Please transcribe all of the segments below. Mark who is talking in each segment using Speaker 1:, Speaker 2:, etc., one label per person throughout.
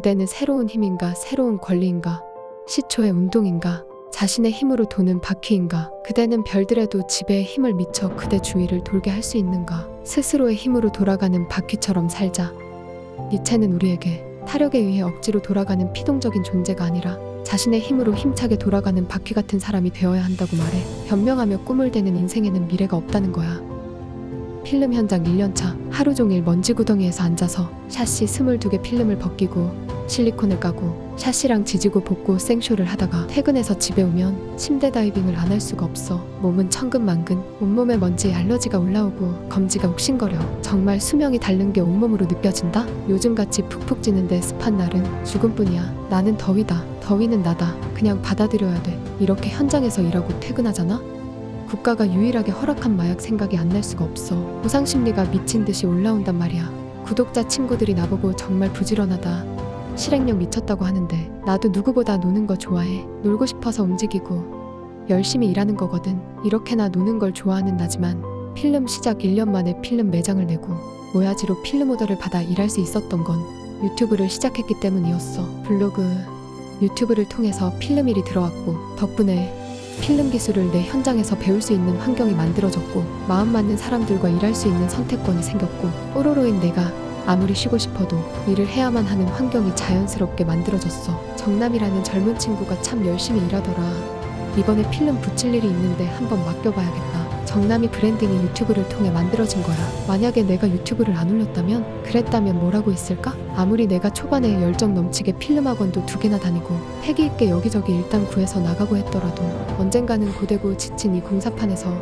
Speaker 1: 그대는 새로운 힘인가, 새로운 권리인가, 시초의 운동인가, 자신의 힘으로 도는 바퀴인가, 그대는 별들에도 지배의 힘을 미쳐 그대 주위를 돌게 할 수 있는가, 스스로의 힘으로 돌아가는 바퀴처럼 살자. 니체는 우리에게 타력에 의해 억지로 돌아가는 피동적인 존재가 아니라 자신의 힘으로 힘차게 돌아가는 바퀴 같은 사람이 되어야 한다고 말해 변명하며 꿈을 대는 인생에는 미래가 없다는 거야. 필름 현장 1년차 하루 종일 먼지 구덩이에서 앉아서 샤시 22개 필름을 벗기고 실리콘을 까고 샤시랑 지지고 볶고 생쇼를 하다가 퇴근해서 집에 오면 침대 다이빙을 안 할 수가 없어. 몸은 천근만근 온몸에 먼지에 알러지가 올라오고 검지가 욱신거려. 정말 수명이 닳는 게 온몸으로 느껴진다? 요즘같이 푹푹 찌는데 습한 날은 죽음뿐이야. 나는 더위다. 더위는 나다. 그냥 받아들여야 돼. 이렇게 현장에서 일하고 퇴근하잖아? 국가가 유일하게 허락한 마약 생각이 안 날 수가 없어. 보상 심리가 미친 듯이 올라온단 말이야. 구독자 친구들이 나보고 정말 부지런하다. 실행력 미쳤다고 하는데 나도 누구보다 노는 거 좋아해. 놀고 싶어서 움직이고 열심히 일하는 거거든. 이렇게나 노는 걸 좋아하는 나지만 필름 시작 1년 만에 필름 매장을 내고 모야지로 필름 오더를 받아 일할 수 있었던 건 유튜브를 시작했기 때문이었어. 블로그, 유튜브를 통해서 필름 일이 들어왔고 덕분에 필름 기술을 내 현장에서 배울 수 있는 환경이 만들어졌고 마음 맞는 사람들과 일할 수 있는 선택권이 생겼고 뽀로로인 내가 아무리 쉬고 싶어도 일을 해야만 하는 환경이 자연스럽게 만들어졌어. 정남이라는 젊은 친구가 참 열심히 일하더라. 이번에 필름 붙일 일이 있는데 한번 맡겨봐야겠다. 정남이 브랜딩이 유튜브를 통해 만들어진 거야. 만약에 내가 유튜브를 안 올렸다면, 그랬다면 뭐라고 있을까? 아무리 내가 초반에 열정 넘치게 필름 학원도 두 개나 다니고, 패기 있게 여기저기 일단 구해서 나가고 했더라도, 언젠가는 고되고 지친 이 공사판에서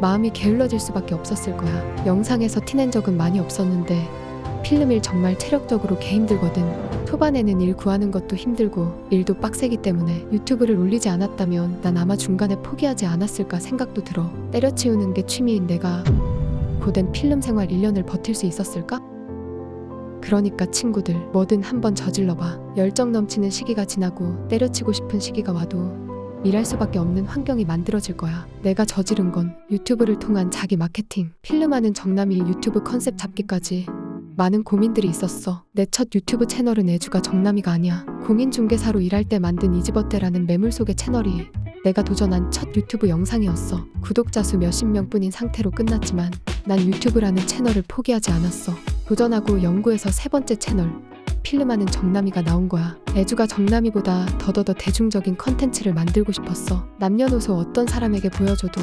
Speaker 1: 마음이 게을러질 수밖에 없었을 거야. 영상에서 티낸 적은 많이 없었는데, 필름일 정말 체력적으로 개 힘들거든. 초반에는 일 구하는 것도 힘들고 일도 빡세기 때문에 유튜브를 올리지 않았다면 난 아마 중간에 포기하지 않았을까 생각도 들어. 때려치우는 게 취미인 내가 고된 필름 생활 1년을 버틸 수 있었을까? 그러니까 친구들 뭐든 한번 저질러봐. 열정 넘치는 시기가 지나고 때려치고 싶은 시기가 와도 일할 수밖에 없는 환경이 만들어질 거야. 내가 저지른 건 유튜브를 통한 자기 마케팅, 필름하는 정남이 유튜브 컨셉 잡기까지 많은 고민들이 있었어. 내 첫 유튜브 채널은 애주가 정남이가 아니야. 공인중개사로 일할 때 만든 이지버때라는 매물 속의 채널이 내가 도전한 첫 유튜브 영상이었어. 구독자 수 몇십 명뿐인 상태로 끝났지만 난 유튜브라는 채널을 포기하지 않았어. 도전하고 연구해서 세 번째 채널 필름하는 정남이가 나온 거야. 애주가 정남이보다 더더더 대중적인 컨텐츠를 만들고 싶었어. 남녀노소 어떤 사람에게 보여줘도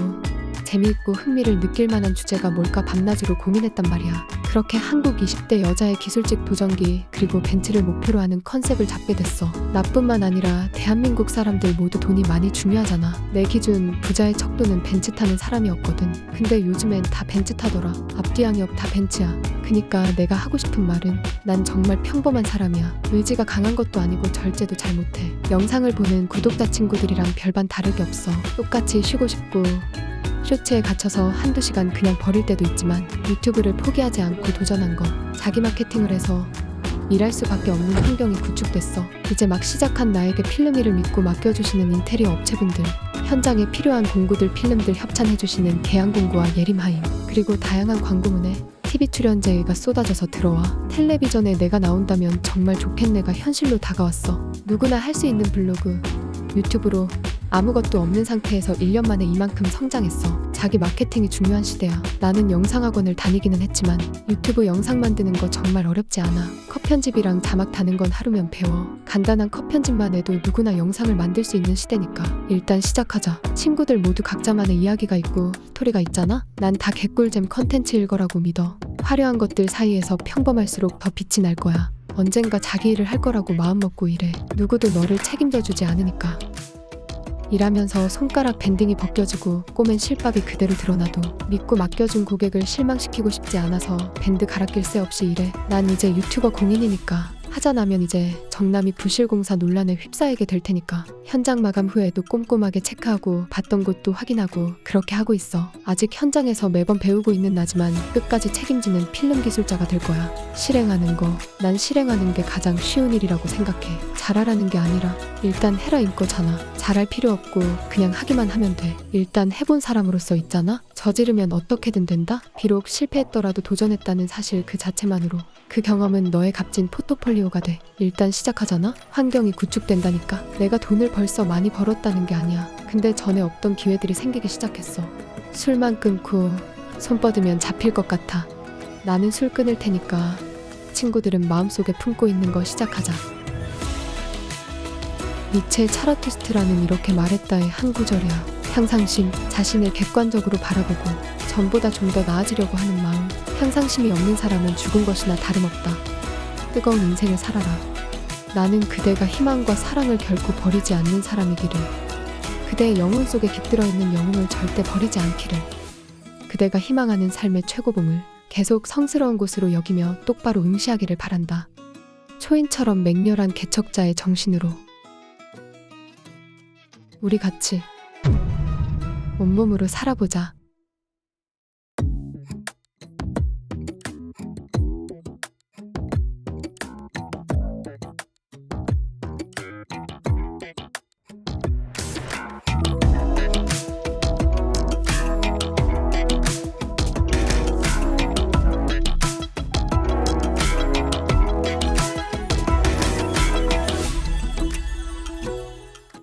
Speaker 1: 재미있고 흥미를 느낄 만한 주제가 뭘까 밤낮으로 고민했단 말이야. 그렇게 한국 20대 여자의 기술직 도전기 그리고 벤츠를 목표로 하는 컨셉을 잡게 됐어. 나뿐만 아니라 대한민국 사람들 모두 돈이 많이 중요하잖아. 내 기준 부자의 척도는 벤츠 타는 사람이었거든. 근데 요즘엔 다 벤츠 타더라. 앞뒤 양옆 다 벤츠야. 그니까 내가 하고 싶은 말은 난 정말 평범한 사람이야. 의지가 강한 것도 아니고 절제도 잘 못해. 영상을 보는 구독자 친구들이랑 별반 다르게 없어. 똑같이 쉬고 싶고 쇼츠에 갇혀서 한두 시간 그냥 버릴 때도 있지만 유튜브를 포기하지 않고 도전한 거 자기 마케팅을 해서 일할 수밖에 없는 환경이 구축됐어. 이제 막 시작한 나에게 필름 일을 믿고 맡겨주시는 인테리어 업체분들, 현장에 필요한 공구들 필름들 협찬해주시는 계양공구와 예림하임, 그리고 다양한 광고문에 TV 출연 제의가 쏟아져서 들어와 텔레비전에 내가 나온다면 정말 좋겠네가 현실로 다가왔어. 누구나 할 수 있는 블로그, 유튜브로 아무것도 없는 상태에서 1년 만에 이만큼 성장했어. 자기 마케팅이 중요한 시대야. 나는 영상학원을 다니기는 했지만 유튜브 영상 만드는 거 정말 어렵지 않아. 컷 편집이랑 자막 다는 건 하루면 배워. 간단한 컷 편집만 해도 누구나 영상을 만들 수 있는 시대니까 일단 시작하자. 친구들 모두 각자만의 이야기가 있고 스토리가 있잖아. 난 다 개꿀잼 컨텐츠일 거라고 믿어. 화려한 것들 사이에서 평범할수록 더 빛이 날 거야. 언젠가 자기 일을 할 거라고 마음먹고 일해. 누구도 너를 책임져 주지 않으니까. 일하면서 손가락 밴딩이 벗겨지고 꼬맨 실밥이 그대로 드러나도 믿고 맡겨준 고객을 실망시키고 싶지 않아서 밴드 갈아 낄 새 없이 일해. 난 이제 유튜버 공인이니까 하자 나면 이제 정남이 부실공사 논란에 휩싸이게 될 테니까 현장 마감 후에도 꼼꼼하게 체크하고 봤던 곳도 확인하고 그렇게 하고 있어. 아직 현장에서 매번 배우고 있는 나지만 끝까지 책임지는 필름 기술자가 될 거야. 실행하는 거, 난 실행하는 게 가장 쉬운 일이라고 생각해. 잘하라는 게 아니라 일단 해라 인 거잖아. 잘할 필요 없고 그냥 하기만 하면 돼. 일단 해본 사람으로서 있잖아. 저지르면 어떻게든 된다? 비록 실패했더라도 도전했다는 사실 그 자체만으로 그 경험은 너의 값진 포트폴리오가 돼. 일단 시작하잖아? 환경이 구축된다니까. 내가 돈을 벌써 많이 벌었다는 게 아니야. 근데 전에 없던 기회들이 생기기 시작했어. 술만 끊고 손 뻗으면 잡힐 것 같아. 나는 술 끊을 테니까 친구들은 마음속에 품고 있는 거 시작하자. 니체의 차라투스트라는 이렇게 말했다의 한 구절이야. 향상심, 자신을 객관적으로 바라보고 전보다 좀 더 나아지려고 하는 마음. 향상심이 없는 사람은 죽은 것이나 다름없다. 뜨거운 인생을 살아라. 나는 그대가 희망과 사랑을 결코 버리지 않는 사람이기를. 그대의 영혼 속에 깃들어 있는 영웅을 절대 버리지 않기를. 그대가 희망하는 삶의 최고봉을 계속 성스러운 곳으로 여기며 똑바로 응시하기를 바란다. 초인처럼 맹렬한 개척자의 정신으로 우리 같이 온몸으로 살아보자.